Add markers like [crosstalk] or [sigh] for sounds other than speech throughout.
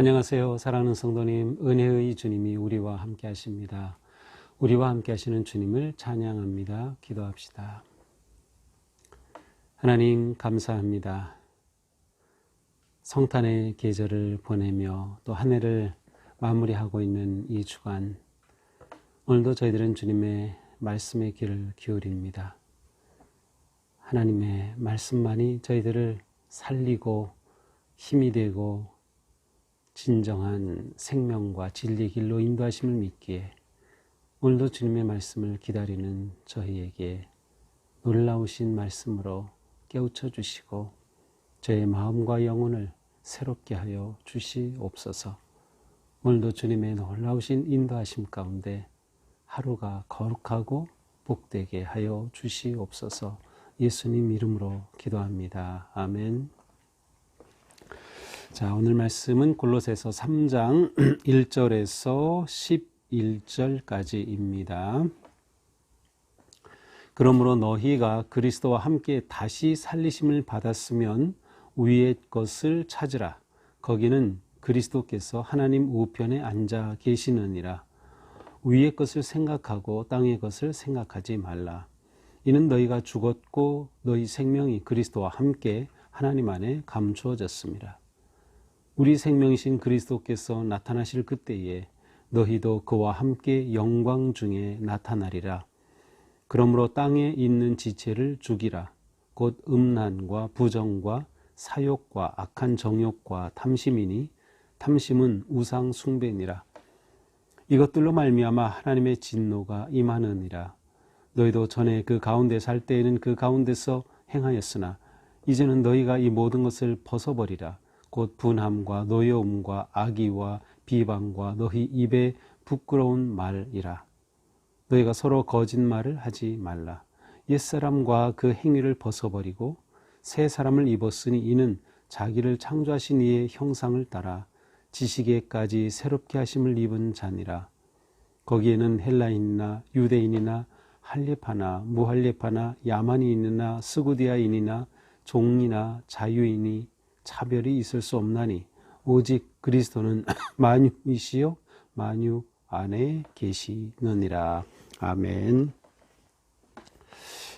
안녕하세요. 사랑하는 성도님, 은혜의 주님이 우리와 함께 하십니다. 우리와 함께 하시는 주님을 찬양합니다. 기도합시다. 하나님, 감사합니다. 성탄의 계절을 보내며 또 한 해를 마무리하고 있는 이 주간, 오늘도 저희들은 주님의 말씀의 귀를 기울입니다. 하나님의 말씀만이 저희들을 살리고 힘이 되고 진정한 생명과 진리 길로 인도하심을 믿기에 오늘도 주님의 말씀을 기다리는 저희에게 놀라우신 말씀으로 깨우쳐 주시고 저의 마음과 영혼을 새롭게 하여 주시옵소서. 오늘도 주님의 놀라우신 인도하심 가운데 하루가 거룩하고 복되게 하여 주시옵소서. 예수님 이름으로 기도합니다. 아멘. 자, 오늘 말씀은 골로새서 3장 1절에서 11절까지입니다. 그러므로 너희가 그리스도와 함께 다시 살리심을 받았으면 위의 것을 찾으라. 거기는 그리스도께서 하나님 우편에 앉아 계시느니라. 위의 것을 생각하고 땅의 것을 생각하지 말라. 이는 너희가 죽었고 너희 생명이 그리스도와 함께 하나님 안에 감추어졌습니다. 우리 생명이신 그리스도께서 나타나실 그때에 너희도 그와 함께 영광 중에 나타나리라. 그러므로 땅에 있는 지체를 죽이라. 곧 음란과 부정과 사욕과 악한 정욕과 탐심이니 탐심은 우상 숭배니라. 이것들로 말미암아 하나님의 진노가 임하느니라. 너희도 전에 그 가운데 살 때에는 그 가운데서 행하였으나 이제는 너희가 이 모든 것을 벗어버리라. 곧 분함과 노여움과 악의와 비방과 너희 입에 부끄러운 말이라. 너희가 서로 거짓말을 하지 말라. 옛사람과 그 행위를 벗어버리고 새 사람을 입었으니 이는 자기를 창조하신 이의 형상을 따라 지식에까지 새롭게 하심을 입은 자니라. 거기에는 헬라인이나 유대인이나 할례파나 무할례파나 야만인이나 스구디아인이나 종이나 자유인이 차별이 있을 수 없나니 오직 그리스도는 [laughs] 만유이시요 만유 안에 계시느니라. 아멘.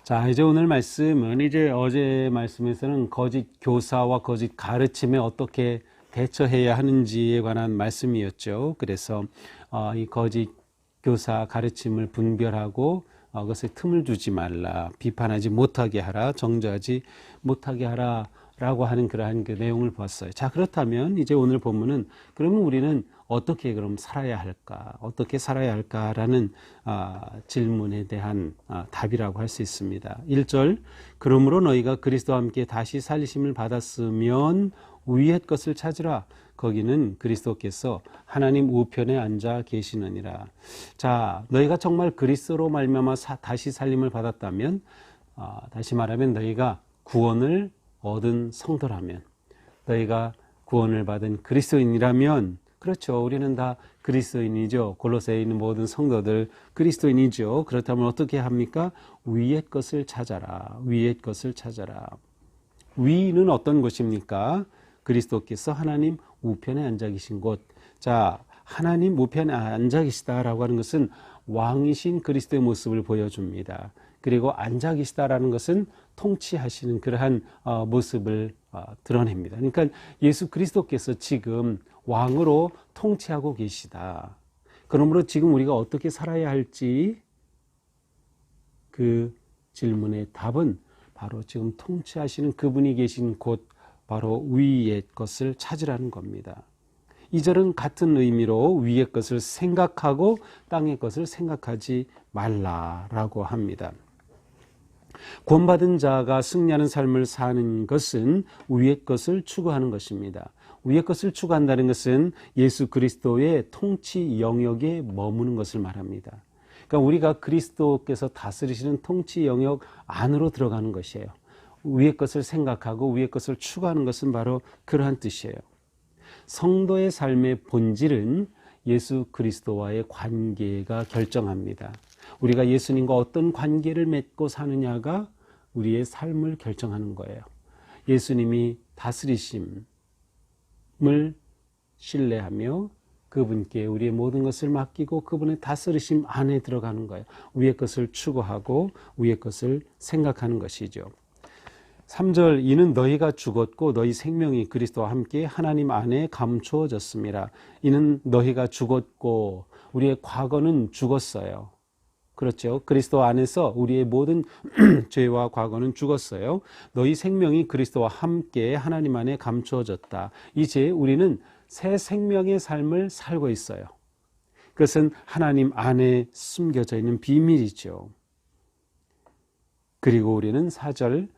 자, 이제 오늘 말씀은 이제 어제 말씀에서는 거짓 교사와 거짓 가르침에 어떻게 대처해야 하는지에 관한 말씀이었죠. 그래서 어, 이 거짓 교사 가르침을 분별하고 어, 그것에 틈을 주지 말라, 비판하지 못하게 하라, 정죄하지 못하게 하라. 라고 하는 그러한 그 내용을 봤어요. 자, 그렇다면 이제 오늘 본문은 그러면 우리는 어떻게 그럼 살아야 할까? 어떻게 살아야 할까라는 아, 질문에 대한 아, 답이라고 할 수 있습니다. 1절 그러므로 너희가 그리스도와 함께 다시 살리심을 받았으면 위의 것을 찾으라. 거기는 그리스도께서 하나님 우편에 앉아 계시느니라. 자, 너희가 정말 그리스도로 말미암아 다시 살림을 받았다면 아, 다시 말하면 너희가 구원을 얻은 성도라면 너희가 구원을 받은 그리스도인이라면 그렇죠. 우리는 다 그리스도인이죠. 골로새에 있는 모든 성도들 그리스도인이죠. 그렇다면 어떻게 합니까? 위의 것을 찾아라. 위의 것을 찾아라. 위는 어떤 곳입니까? 그리스도께서 하나님 우편에 앉아 계신 곳. 자, 하나님 우편에 앉아 계시다라고 하는 것은 왕이신 그리스도의 모습을 보여줍니다. 그리고 앉아 계시다라는 것은 통치하시는 그러한 어, 모습을 어, 드러냅니다. 그러니까 예수 그리스도께서 지금 왕으로 통치하고 계시다. 그러므로 지금 우리가 어떻게 살아야 할지 그 질문의 답은 바로 지금 통치하시는 그분이 계신 곳 바로 위의 것을 찾으라는 겁니다. 이 절은 같은 의미로 위의 것을 생각하고 땅의 것을 생각하지 말라라고 합니다. 구원받은 자가 승리하는 삶을 사는 것은 위의 것을 추구하는 것입니다. 위의 것을 추구한다는 것은 예수 그리스도의 통치 영역에 머무는 것을 말합니다. 그러니까 우리가 그리스도께서 다스리시는 통치 영역 안으로 들어가는 것이에요. 위의 것을 생각하고 위의 것을 추구하는 것은 바로 그러한 뜻이에요. 성도의 삶의 본질은 예수 그리스도와의 관계가 결정합니다. 우리가 예수님과 어떤 관계를 맺고 사느냐가 우리의 삶을 결정하는 거예요. 예수님이 다스리심을 신뢰하며 그분께 우리의 모든 것을 맡기고 그분의 다스리심 안에 들어가는 거예요. 위의 것을 추구하고 위의 것을 생각하는 것이죠. 3절 이는 너희가 죽었고 너희 생명이 그리스도와 함께 하나님 안에 감추어졌습니다. 이는 너희가 죽었고 우리의 과거는 죽었어요. 그렇죠. 그리스도 안에서 우리의 모든 [clears throat] 죄와 과거는 죽었어요. 너희 생명이 그리스도와 함께 하나님 안에 감추어졌다. 이제 우리는 새 생명의 삶을 살고 있어요. 그것은 하나님 안에 숨겨져 있는 비밀이죠. 그리고 우리는 사절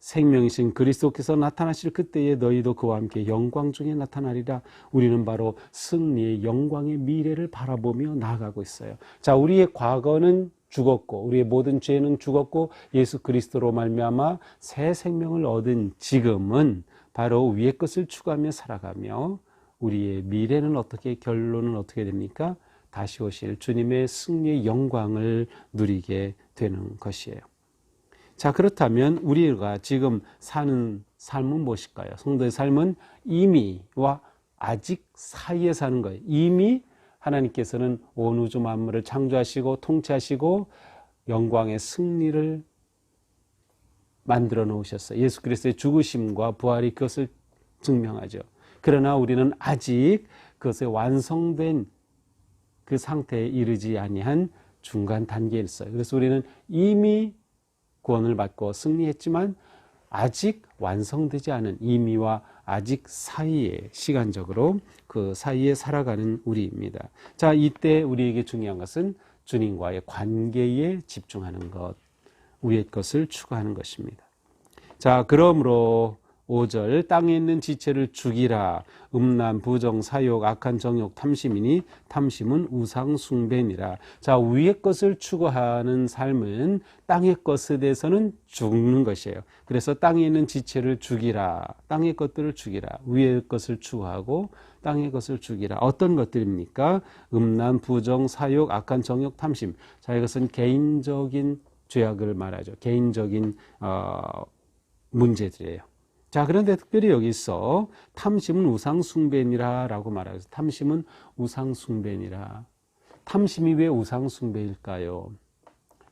생명이신 그리스도께서 나타나실 그때에 너희도 그와 함께 영광 중에 나타나리라. 우리는 바로 승리의 영광의 미래를 바라보며 나아가고 있어요. 자, 우리의 과거는 죽었고 우리의 모든 죄는 죽었고 예수 그리스도로 말미암아 새 생명을 얻은 지금은 바로 위의 것을 추구하며 살아가며 우리의 미래는 어떻게 결론은 어떻게 됩니까? 다시 오실 주님의 승리의 영광을 누리게 되는 것이에요. 자, 그렇다면 우리가 지금 사는 삶은 무엇일까요? 성도의 삶은 이미와 아직 사이에 사는 거예요. 이미 하나님께서는 온 우주 만물을 창조하시고 통치하시고 영광의 승리를 만들어 놓으셨어요. 예수 그리스도의 죽으심과 부활이 그것을 증명하죠. 그러나 우리는 아직 그것에 완성된 그 상태에 이르지 아니한 중간 단계에 있어요. 그래서 우리는 이미 구원을 받고 승리했지만 아직 완성되지 않은 이미와 아직 사이에 시간적으로 그 사이에 살아가는 우리입니다. 자, 이때 우리에게 중요한 것은 주님과의 관계에 집중하는 것, 우리의 것을 추구하는 것입니다. 자, 그러므로 5절 땅에 있는 지체를 죽이라. 음란 부정 사욕 악한 정욕 탐심이니 탐심은 우상 숭배니라. 자 위의 것을 추구하는 삶은 땅의 것에 대해서는 죽는 것이에요. 그래서 땅에 있는 지체를 죽이라. 땅의 것들을 죽이라. 위의 것을 추구하고 땅의 것을 죽이라. 어떤 것들입니까? 음란 부정 사욕 악한 정욕 탐심. 자 이것은 개인적인 죄악을 말하죠. 개인적인 어, 문제들이에요 자, 그런데 특별히 여기서 탐심은 우상숭배니라 라고 말하고 있어요. 탐심은 우상숭배니라. 탐심이 왜 우상숭배일까요?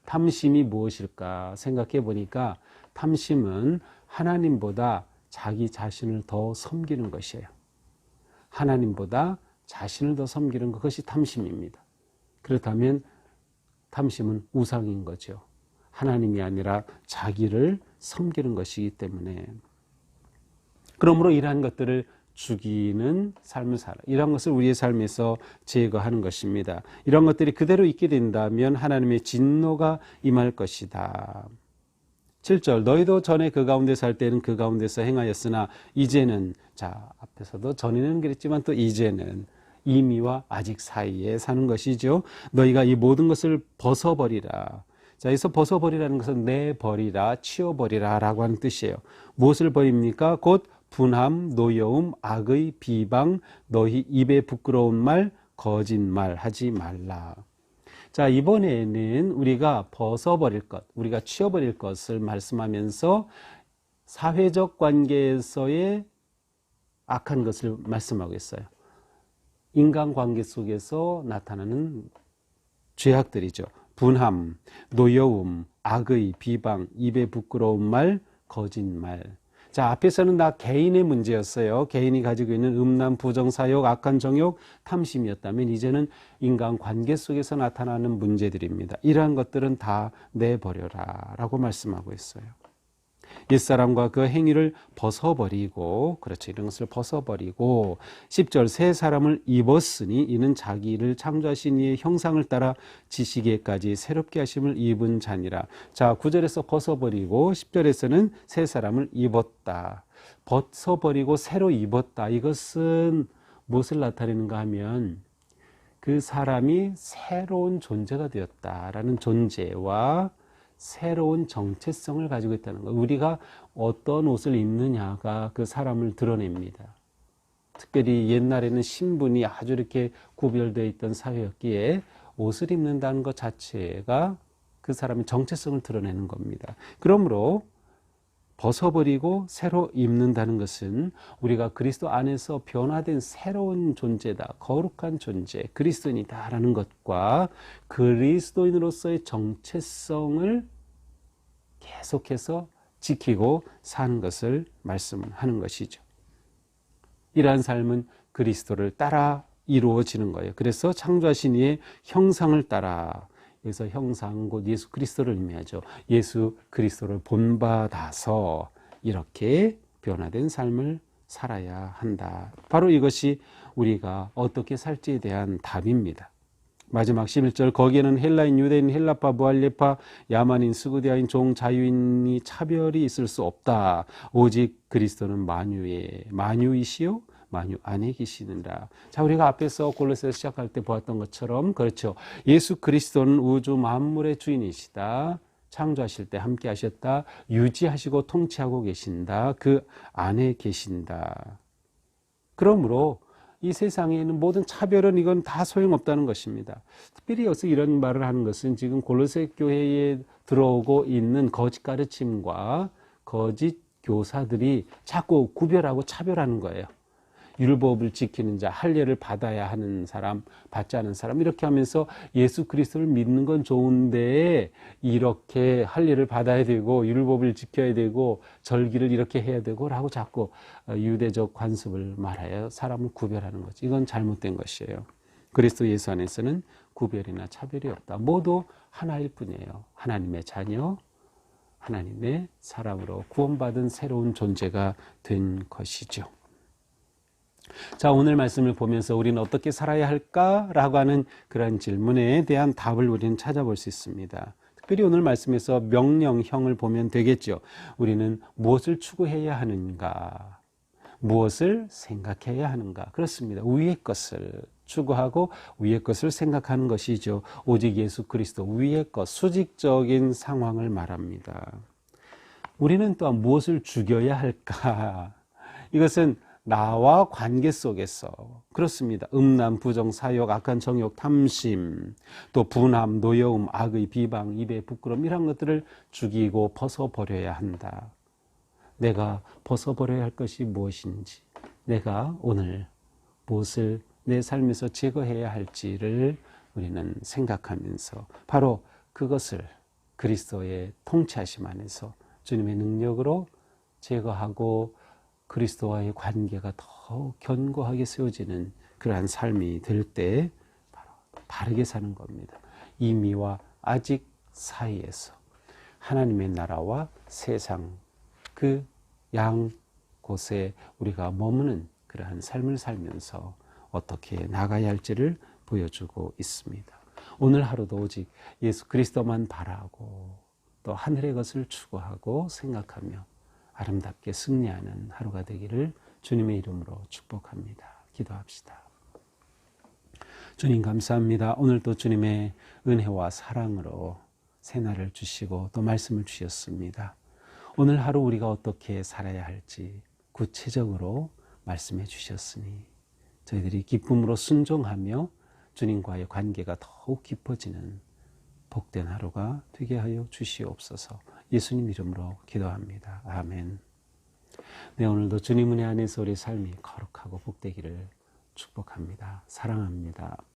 탐심이 무엇일까 생각해 보니까 탐심은 하나님보다 자기 자신을 더 섬기는 것이에요. 하나님보다 자신을 더 섬기는 그것이 탐심입니다. 그렇다면 탐심은 우상인 거죠. 하나님이 아니라 자기를 섬기는 것이기 때문에 그러므로 이러한 것들을 죽이는 삶을 살아. 이런 것을 우리의 삶에서 제거하는 것입니다. 이런 것들이 그대로 있게 된다면 하나님의 진노가 임할 것이다. 7절 너희도 전에 그 가운데 살 때는 그 가운데서 행하였으나 이제는 자 앞에서도 전에는 그랬지만 또 이제는 이미와 아직 사이에 사는 것이죠. 너희가 이 모든 것을 벗어버리라. 자, 여기서 벗어버리라는 것은 내버리라, 치워버리라 라고 하는 뜻이에요. 무엇을 버립니까? 곧 분함, 노여움, 악의 비방, 너희 입에 부끄러운 말, 거짓말 하지 말라. 자, 이번에는 우리가 벗어버릴 것, 우리가 치워버릴 것을 말씀하면서 사회적 관계에서의 악한 것을 말씀하고 있어요. 인간 관계 속에서 나타나는 죄악들이죠. 분함, 노여움, 악의, 비방, 입에 부끄러운 말, 거짓말. 자, 앞에서는 나 개인의 문제였어요. 개인이 가지고 있는 음란, 부정, 사욕, 악한 정욕, 탐심이었다면 이제는 인간 관계 속에서 나타나는 문제들입니다. 이러한 것들은 다 내버려라 라고 말씀하고 있어요. 옛사람과 그 행위를 벗어버리고 그렇죠. 이런 것을 벗어버리고 10절 새 사람을 입었으니 이는 자기를 창조하신 이의 형상을 따라 지시기에까지 새롭게 하심을 입은 자니라. 자 9절에서 벗어버리고 10절에서는 새 사람을 입었다. 벗어버리고 새로 입었다. 이것은 무엇을 나타내는가 하면 그 사람이 새로운 존재가 되었다라는 존재와 새로운 정체성을 가지고 있다는 거. 우리가 어떤 옷을 입느냐가 그 사람을 드러냅니다. 특별히 옛날에는 신분이 아주 이렇게 구별되어 있던 사회였기에 옷을 입는다는 것 자체가 그 사람의 정체성을 드러내는 겁니다. 그러므로 벗어버리고 새로 입는다는 것은 우리가 그리스도 안에서 변화된 새로운 존재다. 거룩한 존재, 그리스도인이다라는 것과 그리스도인으로서의 정체성을 계속해서 지키고 사는 것을 말씀하는 것이죠. 이러한 삶은 그리스도를 따라 이루어지는 거예요. 그래서 창조하신 이의 형상을 따라 여기서 형상 곧 예수 그리스도를 의미하죠. 예수 그리스도를 본받아서 이렇게 변화된 삶을 살아야 한다. 바로 이것이 우리가 어떻게 살지에 대한 답입니다. 마지막 11절 거기에는 헬라인, 유대인, 헬라파, 무할레파, 야만인, 스구디아인, 종, 자유인이 차별이 있을 수 없다. 오직 그리스도는 만유의 만유이시요 만유 안에 계시는다. 자, 우리가 앞에서 골로새 시작할 때 보았던 것처럼 그렇죠. 예수 그리스도는 우주 만물의 주인이시다. 창조하실 때 함께 하셨다. 유지하시고 통치하고 계신다. 그 안에 계신다. 그러므로 이 세상에 있는 모든 차별은 이건 다 소용없다는 것입니다. 특별히 여기서 이런 말을 하는 것은 지금 골로새 교회에 들어오고 있는 거짓 가르침과 거짓 교사들이 자꾸 구별하고 차별하는 거예요. 율법을 지키는 자, 할례를 받아야 하는 사람, 받지 않은 사람 이렇게 하면서 예수 그리스도를 믿는 건 좋은데 이렇게 할례를 받아야 되고 율법을 지켜야 되고 절기를 이렇게 해야 되고라고 자꾸 어, 유대적 관습을 말하여 사람을 구별하는 거지. 이건 잘못된 것이에요. 그리스도 예수 안에서는 구별이나 차별이 없다. 모두 하나일 뿐이에요. 하나님의 자녀, 하나님의 사람으로 구원받은 새로운 존재가 된 것이죠. 자, 오늘 말씀을 보면서 우리는 어떻게 살아야 할까라고 하는 그런 질문에 대한 답을 우리는 찾아볼 수 있습니다. 특별히 오늘 말씀에서 명령형을 보면 되겠죠. 우리는 무엇을 추구해야 하는가? 무엇을 생각해야 하는가? 그렇습니다. 위의 것을 추구하고 위의 것을 생각하는 것이죠. 오직 예수 그리스도 위의 것, 수직적인 상황을 말합니다. 우리는 또한 무엇을 죽여야 할까? 이것은 나와 관계 속에서 그렇습니다. 음란, 부정, 사욕, 악한 정욕, 탐심, 또 분함, 노여움, 악의 비방, 입의 부끄럼 이런 것들을 죽이고 벗어버려야 한다. 내가 벗어버려야 할 것이 무엇인지, 내가 오늘 무엇을 내 삶에서 제거해야 할지를 우리는 생각하면서 바로 그것을 그리스도의 통치하심 안에서 주님의 능력으로 제거하고 그리스도와의 관계가 더 견고하게 세워지는 그러한 삶이 될 때 바로 바르게 사는 겁니다. 이미와 아직 사이에서 하나님의 나라와 세상 그 양 곳에 우리가 머무는 그러한 삶을 살면서 어떻게 나가야 할지를 보여주고 있습니다. 오늘 하루도 오직 예수 그리스도만 바라고 또 하늘의 것을 추구하고 생각하며 아름답게 승리하는 하루가 되기를 주님의 이름으로 축복합니다. 기도합시다. 주님 감사합니다. 오늘도 주님의 은혜와 사랑으로 새날을 주시고 또 말씀을 주셨습니다. 오늘 하루 우리가 어떻게 살아야 할지 구체적으로 말씀해 주셨으니 저희들이 기쁨으로 순종하며 주님과의 관계가 더욱 깊어지는 복된 하루가 되게 하여 주시옵소서. 예수님 이름으로 기도합니다. 아멘. 네, 오늘도 주님 은혜 안에서 우리 삶이 거룩하고 복되기를 축복합니다. 사랑합니다.